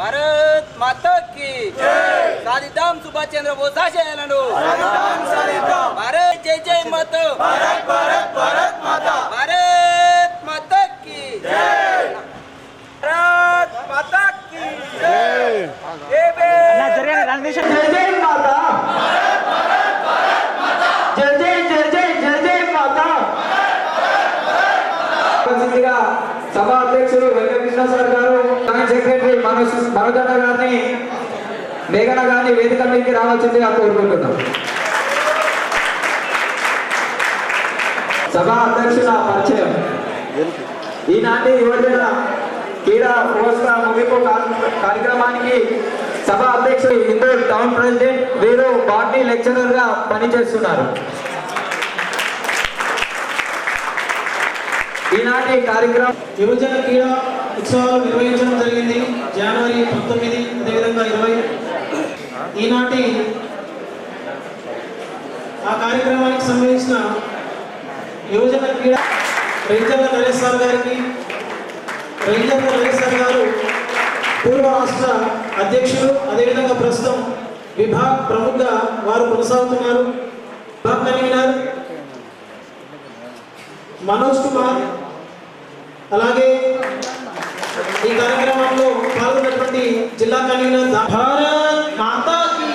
భారత్ మాతకి సాధిద్దాం సుభాష్ చంద్ర బోస్ ఆశయాలను భారత్ జై జై మాత భారత్ భారత్ భారత్ మాత భారత్ మాతకి భారత్ మాతకి జై జై మాత సభ అధ్యక్షులు వెంకటకృష్ణ సార్ గారు సెక్రటరీ మనోజ్ మనోజన్న గారిని మేఘన గారిని వేదిక మీదకి రావాల్సిందిగా కోరుకుంటున్నాం. సభా అధ్యక్షుల పరిచయం. ఈనాటి యువజన క్రీడా పురస్కార ముగింపు కార్యక్రమానికి సభ అధ్యక్షుడు ఇందూర్ టౌన్ ప్రెసిడెంట్ వీరు బాటనీ లెక్చరర్గా పనిచేస్తున్నారు. ఈనాటి కార్యక్రమం యువజన క్రీడా ఉత్సవాలు నిర్వహించడం జరిగింది. జనవరి పంతొమ్మిది అదేవిధంగా ఇరవై. ఈనాటి ఆ కార్యక్రమానికి సంబంధించిన యువజన క్రీడా రైజర్ల నరేష్ సార్ గారికి రైజర్ల నరేష్ సార్ గారు పూర్వ రాష్ట్ర అధ్యక్షులు అదేవిధంగా ప్రస్తుతం విభాగ్ ప్రముఖ వారు కొనసాగుతున్నారు. విభాగ్ కన్వీనర్ మనోజ్ కుమార్ అలాగే ఈ కార్యక్రమంలో పాల్గొన్నటువంటి జిల్లా కన్వీనర్ దా- భారత్ మాతాకి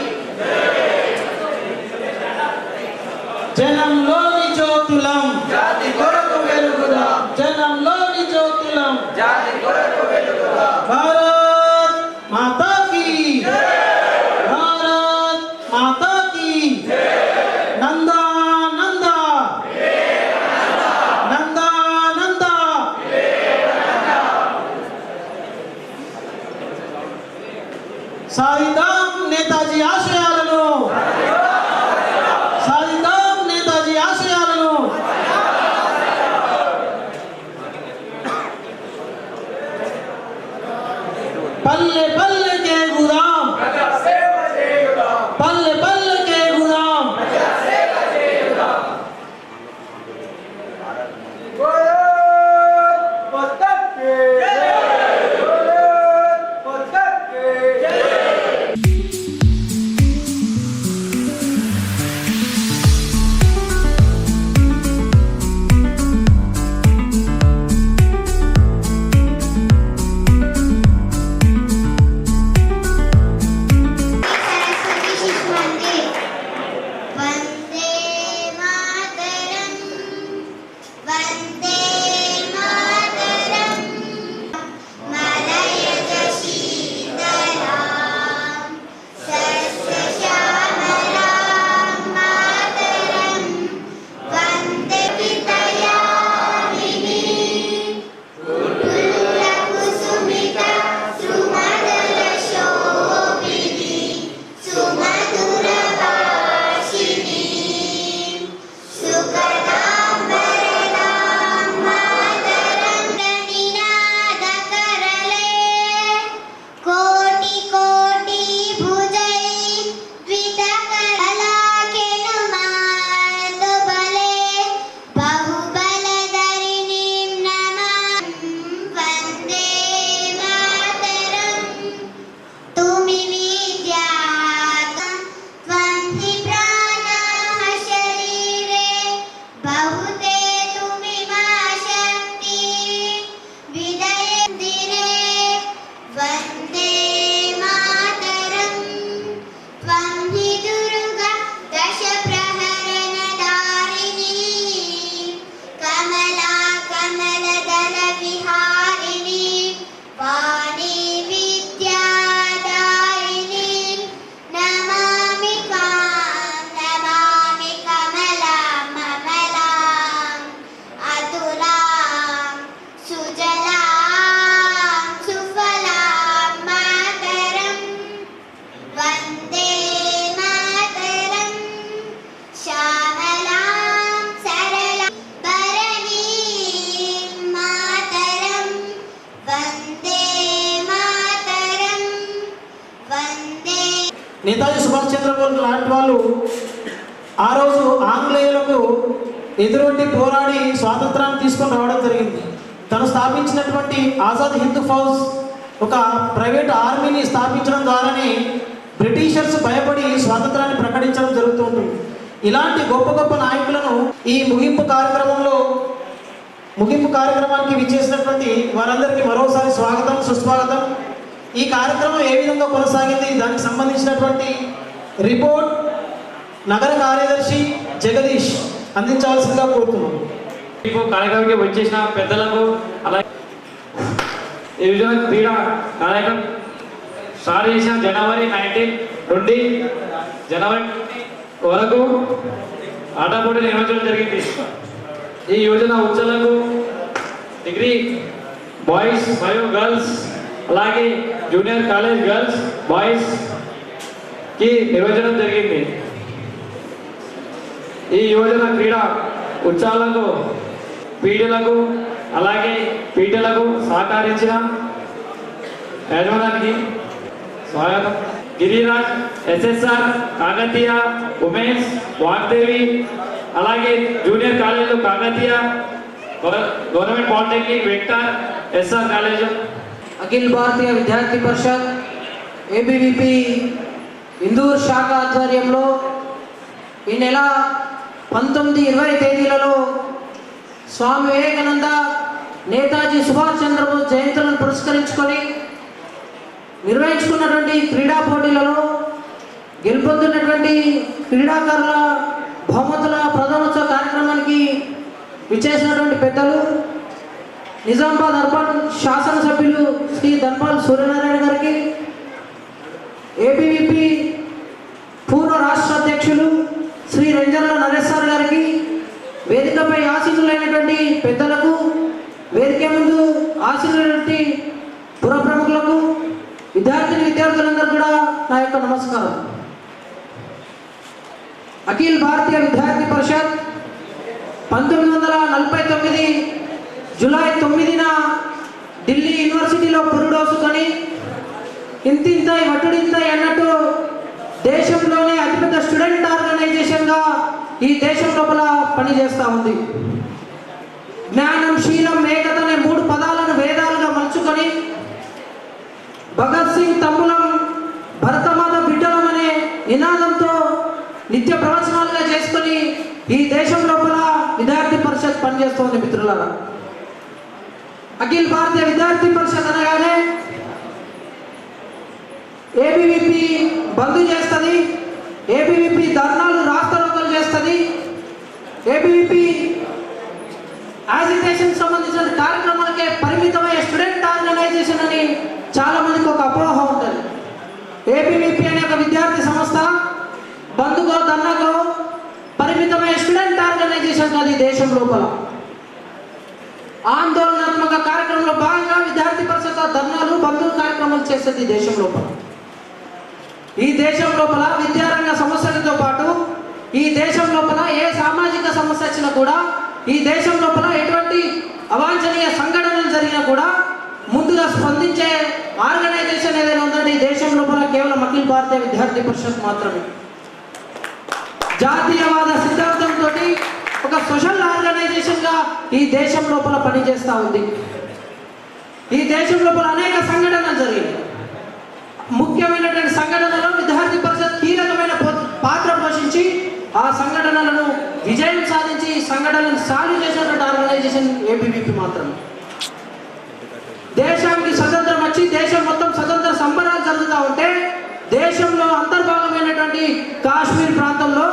కాబట్టి ఆజాద్ హిందూ ఫౌజ్ ఒక ప్రైవేట్ ఆర్మీని స్థాపించడం ద్వారానే బ్రిటిషర్స్ భయపడి స్వాతంత్రాన్ని ప్రకటించడం జరుగుతుంది. ఇలాంటి గొప్ప గొప్ప నాయకులను ఈ ముగింపు కార్యక్రమంలో ముగింపు కార్యక్రమానికి విచ్చేసినటువంటి వారందరికీ మరోసారి స్వాగతం సుస్వాగతం. ఈ కార్యక్రమం ఏ విధంగా కొనసాగింది? దానికి సంబంధించినటువంటి రిపోర్ట్ నగర కార్యదర్శి జగదీష్ అందించవలసిందిగా కోరుతున్నాం కార్యక్రమానికి వచ్చేసిన పెద్దలకు అలాగే ఈ క్రీడా కార్యక్రమం స్టార్ట్ చేసిన జనవరి నైన్టీన్ నుండి జనవరి వరకు ఆట పోటీ నిర్వహించడం జరిగింది. ఈ యోజన ఉత్సవాలకు డిగ్రీ బాయ్స్ మరియు గర్ల్స్ అలాగే జూనియర్ కాలేజ్ గర్ల్స్ బాయ్స్కి నిర్వహించడం జరిగింది. ఈ యోజన క్రీడా ఉత్సవాలకు పీడలకు అలాగే పీటలకు సహకరించిన యాజమానానికి స్వాగతం. గిరిరాజ్ ఎస్ఎస్ఆర్ కాకతీయ ఉమేష్ వాగ్దేవి అలాగే జూనియర్ కాలేజీలు Kakatiya government polytechnic vector SR college. Akhil Bharatiya Vidyarthi Parishad ABVP Indur శాఖ ఆధ్వర్యంలో ఈ నెల పంతొమ్మిది ఇరవై తేదీలలో స్వామి వివేకానంద నేతాజీ సుభాష్ చంద్రబోస్ జయంతులను పురస్కరించుకొని నిర్వహించుకున్నటువంటి క్రీడా పోటీలలో గెలుపొందినటువంటి క్రీడాకారుల బహుమతుల ప్రధానోత్సవ కార్యక్రమానికి విచ్చేసినటువంటి పెద్దలు నిజామాబాద్ అర్బన్ శాసనసభ్యులు శ్రీ ధన్పాల్ సూర్యనారాయణ గారికి ఏబీవీపీ పూర్వ రాష్ట్ర అధ్యక్షులు శ్రీ రంజన్ల నరేశ్వర్ గారికి వేదికపై ఆశీనులైనటువంటి పెద్దలకు వేదిక ముందు ఆశీనులైనటువంటి పుర ప్రముఖులకు విద్యార్థిని విద్యార్థులందరూ కూడా నా యొక్క నమస్కారం. అఖిల్ భారతీయ విద్యార్థి పరిషత్ పంతొమ్మిది వందల నలభై తొమ్మిది జూలై తొమ్మిదిన ఢిల్లీ యూనివర్సిటీలో పురుడోసుకొని ఇంతింతై వటుడింత అన్నట్టు దేశంలోనే అతిపెద్ద స్టూడెంట్ ఆర్గనైజేషన్గా ఈ దేశం లోపల పనిచేస్తూ ఉంది. జ్ఞానం శీలం ఏకత అనే మూడు పదాలను వేదాలుగా మలుచుకొని భగత్ సింగ్ తమ్ములం భరతమాత బిడ్డలం అనే నినాదంతో నిత్య ప్రవచనాలుగా చేసుకొని ఈ దేశం లోపల విద్యార్థి పరిషత్ పనిచేస్తోంది మిత్రులారా. అఖిల భారతీయ విద్యార్థి పరిషత్ అనగానే ఏబీవీపీ బంద్ చేస్తుంది ఏబీవీపీ ధర్నాలు రాస్తారోకలు చేస్తుంది ఏబీవీపీ యాజిటేషన్ సంబంధించిన కార్యక్రమాలకే పరిమితమయ్యే స్టూడెంట్ ఆర్గనైజేషన్ అని చాలా మందికి ఒక అపోహ ఉంటుంది. ఏబీవీపీ అనే ఒక విద్యార్థి సంస్థ బంధుగో దన్నగో పరిమితమైన స్టూడెంట్ ఆర్గనైజేషన్ అది దేశం లోపల. ఆందోళనాత్మక కార్యక్రమంలో భాగంగా విద్యార్థి పరిషత్ ధర్నాలు బంధువుల కార్యక్రమాలు చేస్తుంది ఈ దేశం లోపల. ఈ దేశం లోపల విద్యారంగ సమస్యలతో పాటు ఈ దేశం లోపల ఏ సామాజిక సమస్య వచ్చినా కూడా ఈ దేశం లోపల ఎటువంటి అవాంఛనీయ సంఘటనలు జరిగినా కూడా ముందుగా స్పందించే ఆర్గనైజేషన్ ఏదైనా ఉందంటే ఈ దేశం లోపల కేవలం అఖిల భారతీయ విద్యార్థి పరిషత్ మాత్రమే. జాతీయవాద సిద్ధాంతంతో ఒక సోషల్ ఆర్గనైజేషన్గా ఈ దేశం లోపల పనిచేస్తూ ఉంది. ఈ దేశం లోపల అనేక సంఘటనలు జరిగాయి. ముఖ్యమైనటువంటి సంఘటనలో విద్యార్థి పరిషత్ కీలకమైన పాత్ర పోషించి ఆ సంఘటనలను విజయం సాధించి ఈ సంఘటనలను సాల్వ్ చేసినటువంటి ఆర్గనైజేషన్ ఏబీవీపీ మాత్రం. దేశానికి స్వతంత్రం వచ్చి దేశం మొత్తం స్వతంత్ర సంబరాలు జరుగుతూ ఉంటే దేశంలో అంతర్భాగమైనటువంటి కాశ్మీర్ ప్రాంతంలో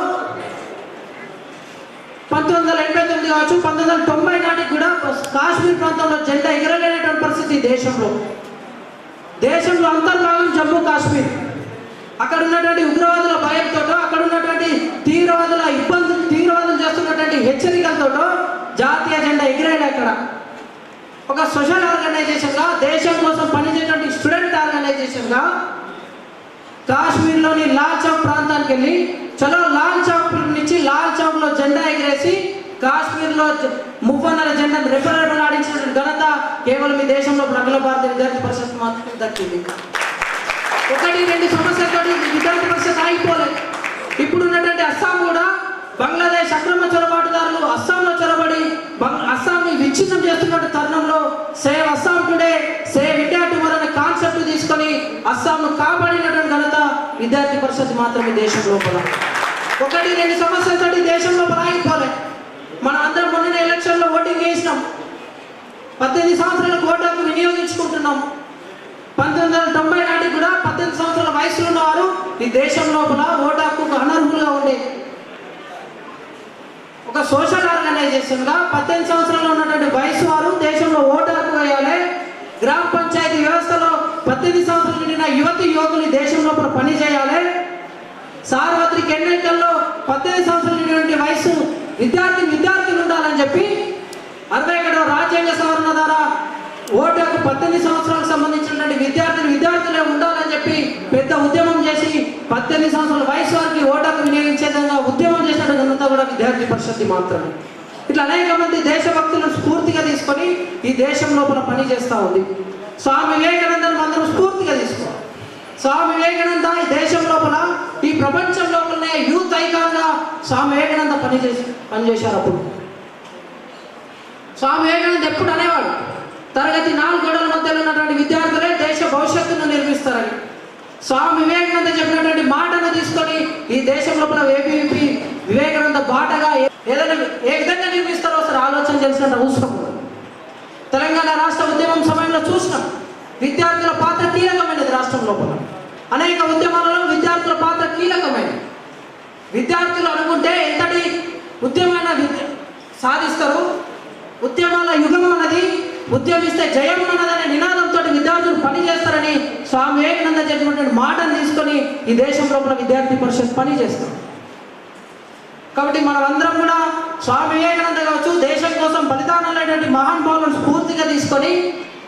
పంతొమ్మిది వందల ఎనభై తొమ్మిది కావచ్చు పంతొమ్మిది వందల తొంభై నాటికి కూడా కాశ్మీర్ ప్రాంతంలో జెండా ఎగరలేనటువంటి పరిస్థితి దేశంలో. దేశంలో అంతర్భాగం జమ్మూ కాశ్మీర్. అక్కడ ఉన్నటువంటి ఉగ్రవాదుల భయంతో అక్కడ ఉన్నటువంటి తీవ్రవాదుల ఇబ్బందులు చేస్తున్నటువంటి హెచ్చరికలతో జాతీయ జెండా ఎగిరాడు అక్కడ. ఒక సోషల్ ఆర్గనైజేషన్గా దేశం కోసం పనిచేసేటువంటి స్టూడెంట్ ఆర్గనైజేషన్గా కాశ్మీర్లోని లాల్ చౌక్ ప్రాంతానికి వెళ్ళి చలో లాల్ చౌక్ నుంచి లాల్ చౌక్లో జెండా ఎగిరేసి కాశ్మీర్లో ముప్పన్నర జెండా జెండాను రెపరెపలాడించిన ఘనత కేవలం ఈ దేశంలో అఖిల భారత విద్యార్థి పరిషత్ మాత్రమే దక్కింది. ఒకటి రెండు సమస్యలతో విద్యార్థి పరిషత్ ఆగిపోలేదు. ఇప్పుడు ఉన్నటువంటి అస్సాం కూడా బంగ్లాదేశ్ అక్రమ చొరబాటుదారులు అస్సాంలో చొరబడి అస్సాంని విచ్ఛిన్నం చేస్తున్న తరుణంలో save Assam today save India tomorrow అనే కాన్సెప్ట్ తీసుకొని అస్సాంను కాపాడినటువంటి ఘనత విద్యార్థి పరిషత్ మాత్రమే దేశం లోపల. ఒకటి రెండు సమస్యలతోటి దేశం లోపల ఆగిపోలే. మనం అందరం మొన్న ఎలక్షన్లో ఓటింగ్ వేసినాం పద్దెనిమిది సంవత్సరాల కోటాకు వినియోగించుకుంటున్నాం. పంతొమ్మిది వందల తొంభై నాటికి కూడా పద్దెనిమిది సంవత్సరాల వయసులో ఉన్నవారు ఈ దేశం లోపల ఓటాకు అనర్హులుగా ఉండే ఒక సోషల్ ఆర్గనైజేషన్గా పద్దెనిమిది సంవత్సరాలు ఉన్నటువంటి వయసు వారు దేశంలో ఓటు హక్కు వేయాలి. గ్రామ పంచాయతీ వ్యవస్థలో పద్దెనిమిది సంవత్సరాలు నిండిన యువతి యువకులు దేశంలో దేశం లోపల పని చేయాలి. సార్వత్రిక ఎన్నికల్లో పద్దెనిమిది సంవత్సరాలు నిండినటువంటి వయసు విద్యార్థి విద్యార్థులు ఉండాలని చెప్పి అరవై ఒకటో రాజ్యాంగ సవరణ ద్వారా ఓటు హక్కు పద్దెనిమిది సంవత్సరాలకు సంబంధించినటువంటి విద్యార్థులు విద్యార్థులే ఉండాలని చెప్పి పెద్ద ఉద్యమం చేసి పద్దెనిమిది సంవత్సరాల వయసు వారికి ఓటు హక్కు వినియోగించే విధంగా ఉద్యమం చేసినటువంటి కూడా విద్యార్థి పరిషత్ మాత్రమే. ఇట్లా అనేక మంది దేశభక్తులను స్ఫూర్తిగా తీసుకొని ఈ దేశం లోపల పని చేస్తూ ఉంది. స్వామి వివేకానందను అందరం స్ఫూర్తిగా తీసుకోవాలి. స్వామి వివేకానంద ఈ దేశం లోపల ఈ ప్రపంచం లోపలనే యూత్ ఐకాన్గా స్వామి వివేకానంద పనిచేసి పనిచేశారు అప్పుడు. స్వామి వివేకానంద ఎప్పుడు అనేవాడు? తరగతి నాలుగు గోడల మధ్యలో ఉన్నటువంటి విద్యార్థులే దేశ భవిష్యత్తును నిర్మిస్తారని. స్వామి వివేకానంద చెప్పినటువంటి మాటను తీసుకొని ఈ దేశం లోపల ఏబీవీపీ వివేకానంద బాటగా ఏ- ఏదైనా ఏ విధంగా నిర్మిస్తారో ఒకసారి ఆలోచన చేసిన అవసరం తెలంగాణ రాష్ట్ర ఉద్యమం సమయంలో చూసినాం. విద్యార్థుల పాత్ర కీలకమైనది రాష్ట్రం లోపల. అనేక ఉద్యమాలలో విద్యార్థుల పాత్ర కీలకమైనది. విద్యార్థులు అనుకుంటే ఎంతటి ఉద్యమాన్ని విద్య సాధిస్తారు ఉద్యమాల యుగం అన్నది ఉద్యమిస్తే జయం అన్నదనే నినాదంతో విద్యార్థులు పనిచేస్తారని స్వామి వివేకానంద చెప్పినటువంటి మాటను తీసుకొని ఈ దేశం లోపల విద్యార్థి పరిషత్ పని చేస్తారు కాబట్టి మనమందరం కూడా స్వామి వివేకానంద కావచ్చు దేశం కోసం బలిదానాలైనటువంటి మహానుభావులను స్ఫూర్తిగా తీసుకొని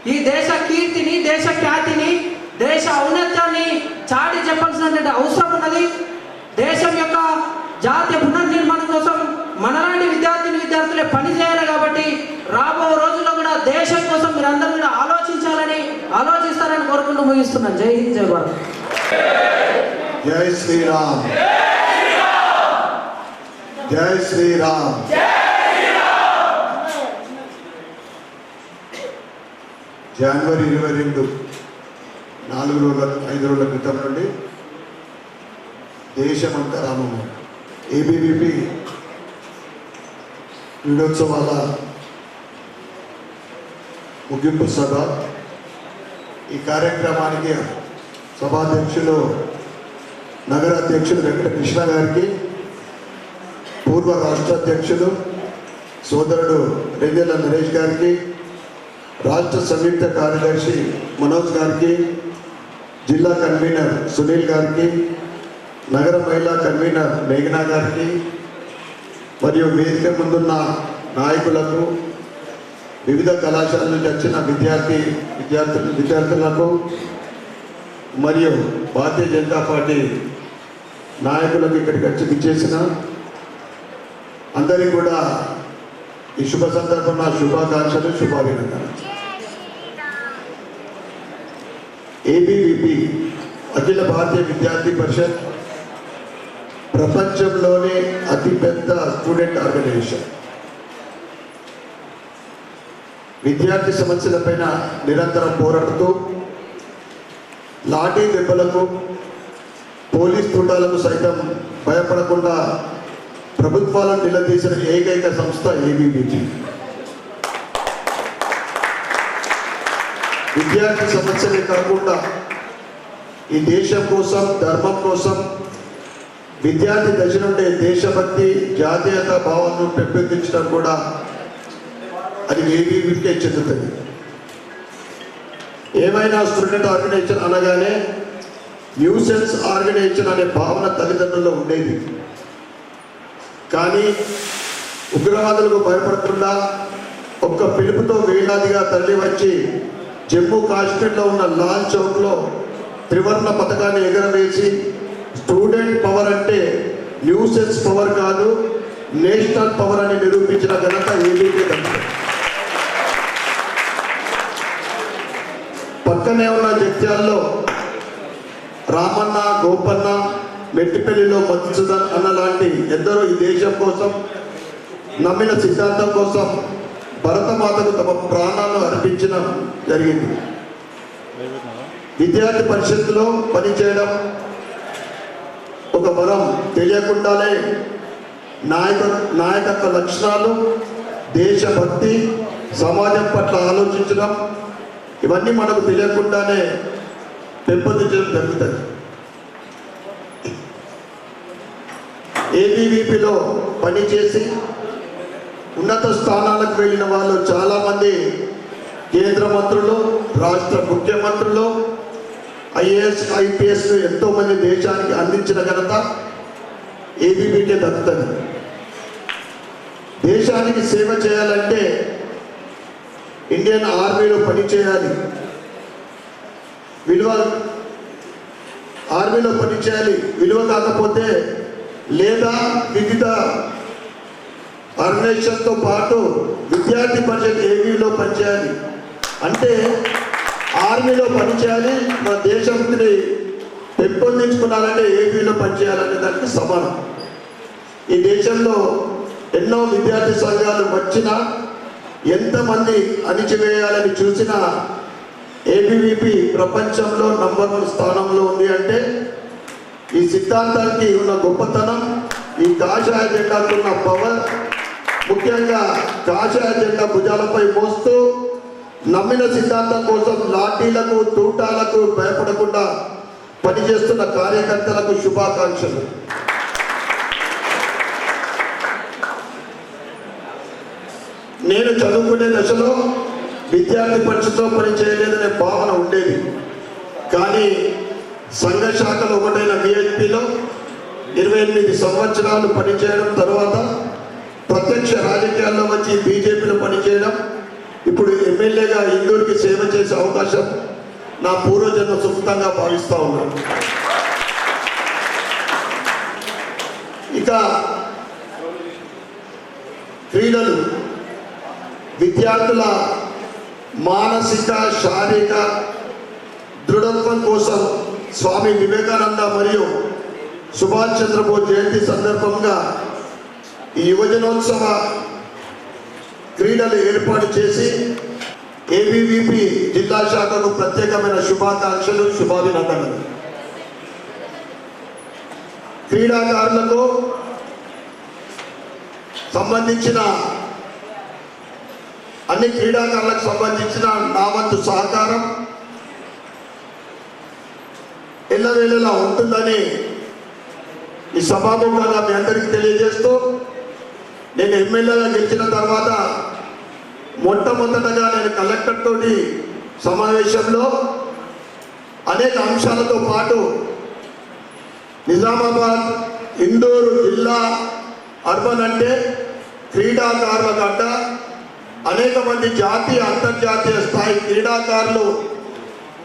ఈ దేశ కీర్తిని దేశ ఖ్యాతిని దేశ ఔన్నత్యాన్ని చాటి చెప్పాల్సినటువంటి అవసరం ఉన్నది. దేశం యొక్క జాతీయ పునర్నిర్మాణం కోసం మనలాంటి విద్యార్థిని విద్యార్థులే పని చేయాలి కాబట్టి రాబో రోజుల్లో కూడా దేశం కోసం మీరందరూ కూడా ఆలోచించాలని ఆలోచిస్తారని కోరుకుంటూ ముగిస్తున్నాను జై హింద్ జై భారత్. జై శ్రీరామ్. జై శ్రీరామ్. జనవరి ఇరవై రెండు నాలుగు రోజుల ఐదు రోజుల క్రితం నుండి దేశమంతా రామము. ఏబీవీపీ క్రీడోత్సవాల ముగింపు సభ. ఈ కార్యక్రమానికి సభాధ్యక్షులు నగర అధ్యక్షులు వెంకట కృష్ణ గారికి పూర్వ రాష్ట్రాధ్యక్షులు సోదరుడు రెవ్యల నరేష్ గారికి రాష్ట్ర సంయుక్త కార్యదర్శి మనోజ్ గారికి జిల్లా కన్వీనర్ సునీల్ గారికి నగర మహిళా కన్వీనర్ మేఘనా గారికి మరియు వేదిక ముందున్న నాయకులకు వివిధ కళాశాల నుంచి వచ్చిన విద్యార్థి విద్యార్థులు విద్యార్థులకు మరియు భారతీయ జనతా పార్టీ నాయకులకు ఇక్కడికి వచ్చి విచ్చేసిన అందరికీ కూడా ఈ శుభ సందర్భంగా శుభాకాంక్షలు శుభాభినందనలు. ఏబీవీపీ అఖిల భారతీయ విద్యార్థి పరిషత్ ప్రపంచంలోనే అతిపెద్ద స్టూడెంట్ ఆర్గనైజేషన్. విద్యార్థి సమస్యలపైన నిరంతరం పోరాడుతూ లాఠీ దెబ్బలకు పోలీస్ తుండాలకు సైతం భయపడకుండా ప్రభుత్వాలను నిలదీసిన ఏకైక సంస్థ ఏబీబీజీ విద్యార్థి సమస్యలే కాకుండా ఈ దేశం కోసం ధర్మం కోసం విద్యార్థి దశ నుండే దేశభక్తి జాతీయత భావాలను పెంపొందించడం కూడా అది ఏబీవీకే చెందుతుంది. ఏమైనా స్టూడెంట్ ఆర్గనైజేషన్ అనగానే న్యూసెన్స్ ఆర్గనైజేషన్ అనే భావన తల్లిదండ్రుల్లో ఉండేది. కానీ ఉగ్రవాదులకు భయపడకుండా ఒక్క పిలుపుతో వేలాదిగా తరలి వచ్చి జమ్మూ కాశ్మీర్లో ఉన్న లాల్ చౌక్లో త్రివర్ణ పథకాన్ని ఎగరవేసి స్టూడెంట్ పవర్ అంటే న్యూసెన్స్ పవర్ కాదు నేషనల్ పవర్ అని నిరూపించిన ఘనత ఏబీపీ పక్కనే ఉన్న జత్యాల్లో రామన్న గోపన్న మెట్టిపల్లిలో మధుసూదన్ అన్న లాంటి ఎందరో ఈ దేశం కోసం నమ్మిన సిద్ధాంతం కోసం భరతమాతకు తమ ప్రాణాలను అర్పించడం జరిగింది. విద్యార్థి పరిషత్తులో పనిచేయడం ఒక మనం తెలియకుండానే నాయక నాయకత్వ లక్షణాలు దేశభక్తి సమాజం పట్ల ఆలోచించడం ఇవన్నీ మనకు తెలియకుండానే పెంపొందించడం జరుగుతుంది. ఏబీవీపీలో పనిచేసి ఉన్నత స్థానాలకు వెళ్ళిన వాళ్ళు చాలామంది కేంద్ర మంత్రులు రాష్ట్ర ముఖ్యమంత్రులు ఐఏఎస్ ఐపీఎస్ ఎంతో మంది దేశానికి అందించిన ఘనత ఏబీవీకే దక్కుతుంది దేశానికి సేవ చేయాలంటే ఇండియన్ ఆర్మీలో పనిచేయాలి విలువ ఆర్మీలో పనిచేయాలి విలువ కాకపోతే లేదా వివిధ ఆర్గనైజేషన్తో పాటు విద్యార్థి పరిషత్ ఏబీలో పనిచేయాలి. అంటే ఆర్మీలో పనిచేయాలి మన దేశంని పెంపొందించుకున్నారంటే ఏపీలో పనిచేయాలనే దానికి సమానం. ఈ దేశంలో ఎన్నో విద్యార్థి సంఘాలు వచ్చినా ఎంతమంది అణిచివేయాలని చూసినా ఏబీవీపీ ప్రపంచంలో నంబర్ వన్ స్థానంలో ఉంది అంటే ఈ సిద్ధాంతానికి ఉన్న గొప్పతనం ఈ కాషాయ జెండాకు ఉన్న పవర్ ముఖ్యంగా కాషాయ జెండా భుజాలపై మోస్తూ నమ్మిన సిద్ధాంతం కోసం లాఠీలకు తూటాలకు భయపడకుండా పనిచేస్తున్న కార్యకర్తలకు శుభాకాంక్షలు. నేను చదువుకునే దశలో విద్యార్థి పరిషత్తో పని చేయలేదనే భావన ఉండేది. కానీ సంఘ శాఖలో ఒకటైన విహెచ్పిలో ఇరవై ఎనిమిది సంవత్సరాలు పనిచేయడం తర్వాత ప్రత్యక్ష రాజకీయాల్లో వచ్చి బీజేపీలో పనిచేయడం ఇప్పుడు ఎమ్మెల్యేగా ఇందూరుకి సేవ చేసే అవకాశం నా పూర్వజన్మ సుఖంగా భావిస్తూ ఉన్నాను ఇక క్రీడలు విద్యార్థుల మానసిక శారీరక దృఢత్వం కోసం స్వామి వివేకానంద మరియు సుభాష్ చంద్రబోస్ జయంతి సందర్భంగా ఈ యువజనోత్సవ క్రీడలు ఏర్పాటు చేసి ఏబీవీపీ జిల్లా శాఖకు ప్రత్యేకమైన శుభాకాంక్షలు శుభాభినందనలు. క్రీడాకారులకు సంబంధించిన అన్ని క్రీడాకారులకు సంబంధించిన నా వంతు సహకారం ఎల్లవేళలా ఉంటుందని ఈ సభాముఖంగా మీ అందరికీ తెలియజేస్తూ నేను ఎమ్మెల్యేగా గెలిచిన తర్వాత మొట్టమొదటగా నేను కలెక్టర్ తోటి సమావేశంలో అనేక అంశాలతో పాటు నిజామాబాద్ ఇండోర్ జిల్లా అర్బన్ అంటే క్రీడాకారుల గడ్డ అనేక మంది జాతీయ అంతర్జాతీయ స్థాయి క్రీడాకారులు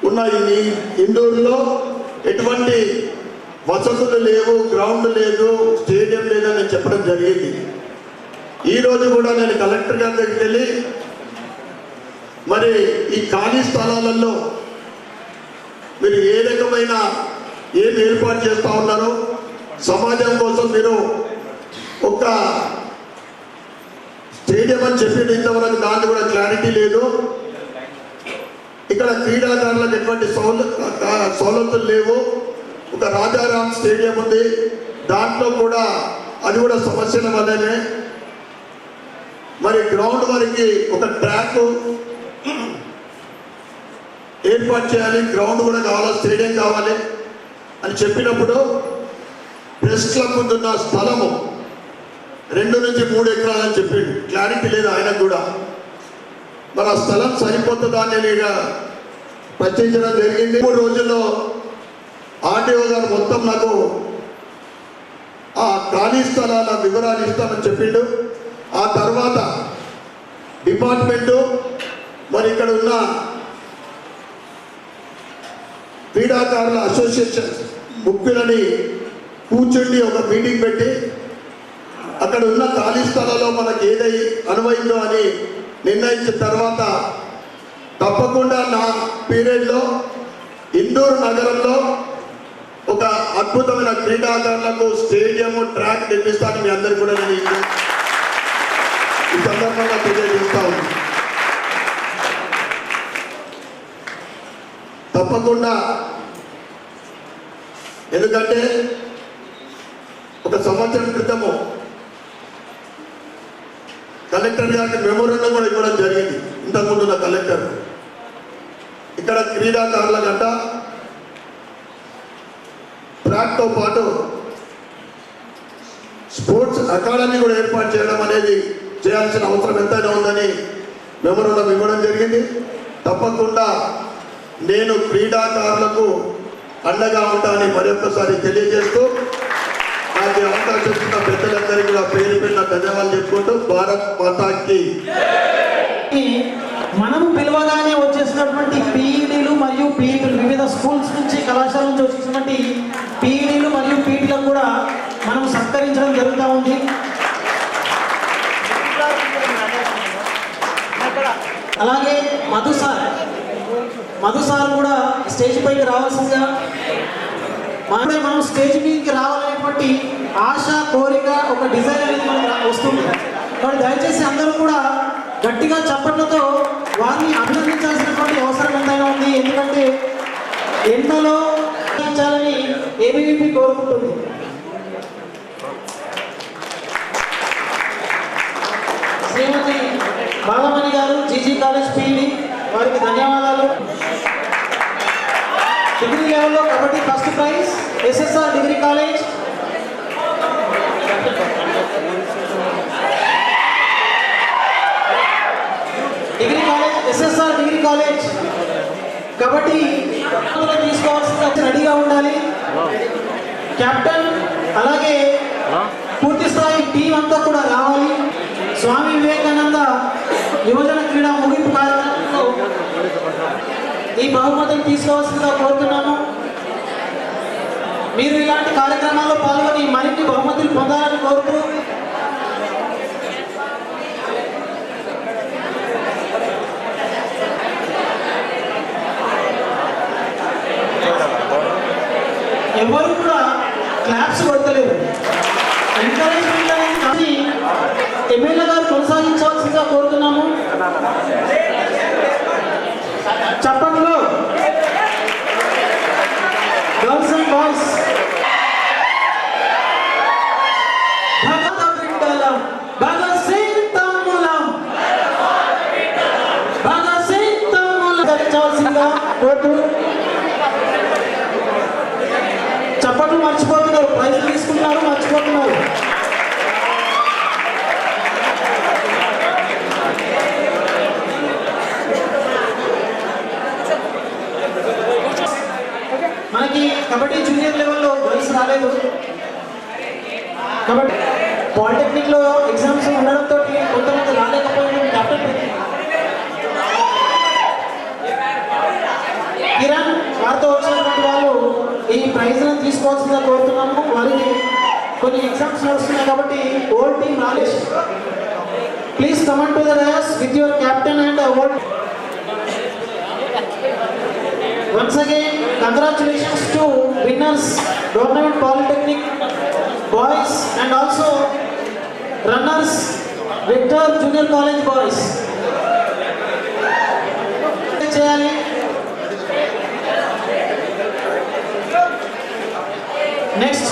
ఉన్న ఈ ఇండోర్లో ఎటువంటి వసతులు లేవు గ్రౌండ్ లేదు స్టేడియం లేదని చెప్పడం జరిగింది. ఈరోజు కూడా నేను కలెక్టర్ గారి దగ్గరికి వెళ్ళి మరి ఈ ఖాళీ స్థలాలలో మీరు ఏ రకమైన ఏం ఏర్పాటు చేస్తూ ఉన్నారు? సమాజం కోసం మీరు ఒక స్టేడియం అని చెప్పింది ఇంతవరకు దాన్ని కూడా క్లారిటీ లేదు. ఇక్కడ క్రీడాకారులకు ఎటువంటి సౌల సౌలతులు లేవు. ఒక రాజారాం స్టేడియం ఉంది. దాంట్లో కూడా అది కూడా సమస్యల వల్లనే. మరి గ్రౌండ్ వరకు ఒక ట్రాక్ ఏర్పాటు చేయాలి గ్రౌండ్ కూడా కావాలి స్టేడియం కావాలి అని చెప్పినప్పుడు ప్రెస్ క్లబ్ ముందున్న స్థలము రెండు నుంచి మూడు ఎకరాలు అని చెప్పిండు. క్లారిటీ లేదు ఆయన కూడా. మరి ఆ స్థలం సరిపోతుందా అని నేను ఇక ప్రశ్నించడం జరిగింది. మూడు రోజుల్లో ఆర్టీఓ గారు మొత్తం నాకు ఆ ఖాళీ స్థలాల వివరాలు ఇస్తామని చెప్పిండు. ఆ తర్వాత డిపార్ట్మెంటు మరి ఇక్కడ ఉన్న క్రీడాకారుల అసోసియేషన్ ముఖ్యులని కూర్చుండి ఒక మీటింగ్ పెట్టి అక్కడ ఉన్న ఖాళీ స్థలాల్లో మనకి ఏదై అనువైందో అని నిర్ణయించిన తర్వాత తప్పకుండా నా పీరియడ్లో ఇందూరు నగరంలో ఒక అద్భుతమైన క్రీడాకారులకు స్టేడియం ట్రాక్ నిర్మిస్తాను మీ అందరు కూడా నేను ఈ- ఈ సందర్భంగా తెలియజేస్తా ఉన్నాను. తప్పకుండా. ఎందుకంటే ఒక సంవత్సరం క్రితము కలెక్టర్ గారికి మెమోరండం కూడా ఇవ్వడం జరిగింది. ఇంతకుముందు కలెక్టర్. ఇక్కడ క్రీడాకారుల గంట ట్రాక్తో పాటు స్పోర్ట్స్ అకాడమీ కూడా ఏర్పాటు చేయడం అనేది చేయాల్సిన అవసరం ఎంతైనా ఉందని మెమోరండం ఇవ్వడం జరిగింది. తప్పకుండా నేను క్రీడాకారులకు అండగా ఉంటానని మరొకసారి తెలియజేస్తూ నాకు అవకాశం ఇచ్చిన పెద్దలందరికీ కూడా పేరు పెట్టిన ధన్యవాదాలు చెప్పుకుంటూ భారత్ మాతాకి. ఈ మనము పిలవగానే వచ్చేసినటువంటి పీఈడీలు మరియు పీఈడీలు వివిధ స్కూల్స్ నుంచి కళాశాల నుంచి వచ్చేసినటువంటి పీఈడీలు మరియు పీఈడీలకు కూడా మనం సత్కరించడం జరుగుతూ ఉంది. అలాగే మధు సార్. మధు సార్ కూడా స్టేజ్ పైకి రావాల్సిందిగా మనమే మనం స్టేజ్ మీదకి రావాలనేటువంటి ఆశ కోరిక ఒక డిజైన్ అనేది మనకు వస్తుంది. కాబట్టి దయచేసి అందరూ కూడా గట్టిగా చప్పట్లతో వారిని అభినందించాల్సినటువంటి అవసరం ఎంతైనా ఉంది. ఎందుకంటే ఎంతలో అభినందించాలని ఏబీవీపీ కోరుకుంటుంది. శ్రీమతి బాలమణి గారు జీజీ కాలేజ్ పీఈడి వారికి ధన్యవాదాలు. డిగ్రీ లెవెల్లో kabaddi first prize SSR degree college. Degree college SSR degree college. Kabaddi తీసుకోవాల్సిన రెడీగా ఉండాలి. కెప్టెన్ అలాగే పూర్తి స్థాయి టీం అంతా కూడా రావాలి. స్వామి వివేకానంద యువజన క్రీడా ముగింపు కార్యక్రమంలో ఈ బహుమతిని తీసుకోవాల్సిందిగా కోరుతున్నాను. మీరు ఇలాంటి కార్యక్రమాల్లో పాల్గొని మరిన్ని బహుమతులు పొందాలని కోరుతూ ఎవరు కూడా క్లాప్స్ కొడతలేరు. ఎంకరేజ్మెంట్ అనేది కానీ ఎమ్మెల్యే గారు కొనసాగించవలసిందిగా కోరుతున్నాము. చప్పట్లో గర్ల్స్ అండ్ బాయ్స్ చప్పట్లు మర్చిపోతున్నారు. ప్రైజ్ తీసుకుంటున్నారు మర్చిపోతున్నారు మనకి కబడ్డీ జూనియర్ లెవెల్లో గర్ల్స్ రాలేదు. కాబట్టి పాలిటెక్నిక్లో ఎగ్జామ్స్ ఉండడంతో కొంతమంది రాలేకపోయిన కెప్టెన్ కిరణ్ వారితో వచ్చినటువంటి వాళ్ళు ఈ ప్రైజ్లను తీసుకోవాల్సిందిగా కోరుతున్నాము. వారికి కొన్ని ఎగ్జామ్స్ నడుస్తున్నాయి కాబట్టి old team knowledge please come on to the dais with your captain and old Once again, congratulations to winners, Government Polytechnic boys and also runners, Victor Junior College boys. చేయాలి నెక్స్ట్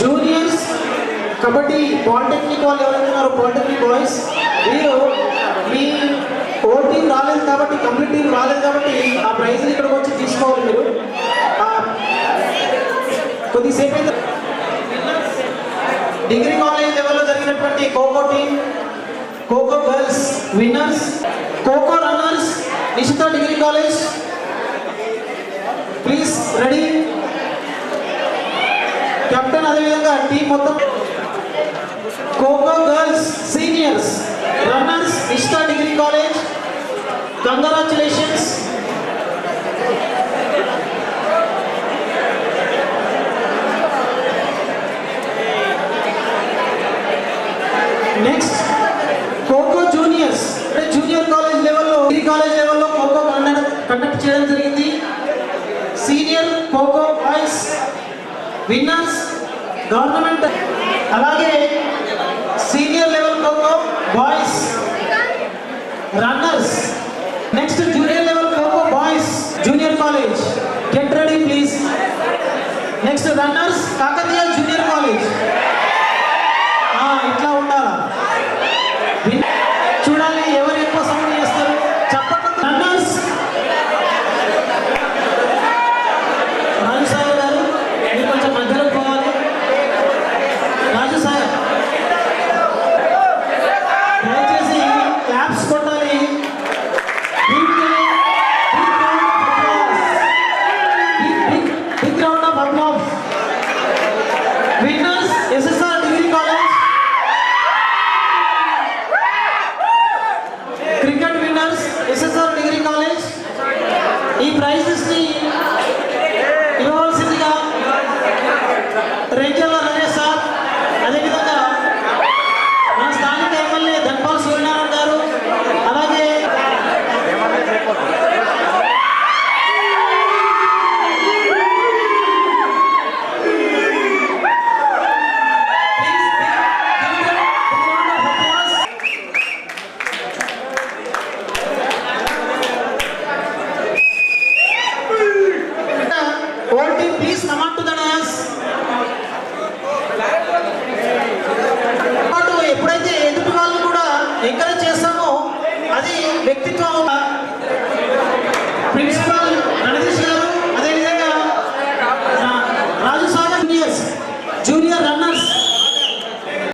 జూనియర్స్ kabaddi polytechnic వాళ్ళు ఎవరైతే ఉన్నారో polytechnic boys మీరు మీ ఓ team రాలేదు కాబట్టి complete team రాలేదు కాబట్టి ఆ ప్రైజ్ ఇక్కడికి వచ్చి తీసుకోవాలి మీరు. కొద్దిసేపు అయితే డిగ్రీ కాలేజ్ లెవెల్లో జరిగినటువంటి kho kho team kho kho girls winners kho kho runners Nishita degree college. Please ready. Captain అదేవిధంగా టీం మొత్తం kho kho girls seniors runners Ishta degree college congratulations next kho kho juniors అంటే junior college లెవెల్లో degree college లెవెల్లో kho kho conduct conduct చేయడం జరిగింది. Senior kho kho boys winners government అలాగే boys runners.